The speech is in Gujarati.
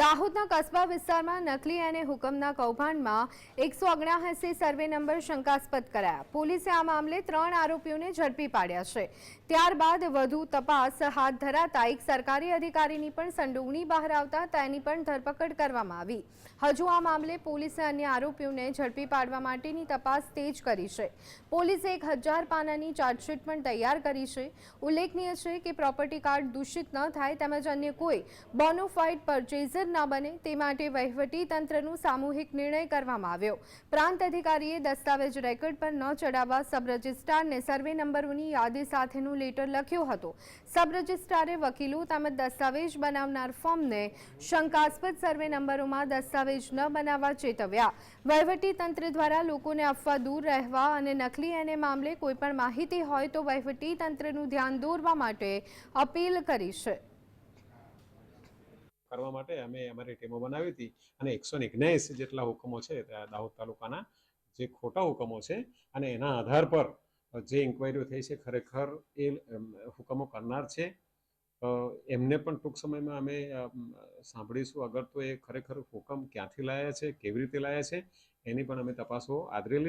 દાહોદના કસ્બા વિસ્તારમાં નકલી અને હુકમના કૌભાંડમાં એકસો ઓગણસી સર્વે નંબર શંકાસ્પદ કરાયા. પોલીસે આ મામલે ત્રણ આરોપીઓને ઝડપી પાડ્યા છે. ત્યારબાદ વધુ તપાસ હાથ ધરાતા એક સરકારી અધિકારીની પણ સંડોવણી બહાર આવતા તેની પણ ધરપકડ કરવામાં આવી. હજુ આ મામલે પોલીસે અન્ય આરોપીઓને ઝડપી પાડવા માટેની તપાસ તેજ કરી છે. પોલીસે એક હજાર પાનાની ચાર્જશીટ પણ તૈયાર કરી છે. ઉલ્લેખનીય છે કે પ્રોપર્ટી કાર્ડ દૂષિત ન થાય તેમજ અન્ય કોઈ બોનોફાઇડ પરચેઝર ન બને તે માટે વહીવટી તંત્રનું સામૂહિક નિર્ણય કરવામાં આવ્યો. પ્રાંત અધિકારીએ દસ્તાવેજ રેકોર્ડ પર ન ચડાવવા સબ રજિસ્ટ્રારને સર્વે નંબરોની યાદી સાથેનું લેટર લખ્યો હતો. સબ રજિસ્ટ્રારે વકીલો તેમજ દસ્તાવેજ બનાવનાર ફોર્મને શંકાસ્પદ સર્વે નંબરોમાં દસ્તાવેજ ન બનાવવા ચેતવ્યા. વહીવટી તંત્ર દ્વારા લોકોને અફવા દૂર રહેવા અને નકલી એને મામલે કોઈપણ માહિતી હોય તો વહીવટી તંત્રનું ધ્યાન દોરવા માટે અપીલ કરી છે. કરવા માટે અમે અમારી ટીમો બનાવી હતી અને એકસો ને જેટલા હુકમો છે દાહોદ તાલુકાના જે ખોટા હુકમો છે અને એના આધાર પર જે ઇન્કવાયરીઓ થઈ છે ખરેખર એ હુકમો કરનાર છે. એમને પણ ટૂંક સમયમાં અમે, સાંભળીશું અગર તો એ ખરેખર હુકમ ક્યાંથી લાયા છે, કેવી રીતે લાયા છે, એની પણ અમે તપાસો આદરેલી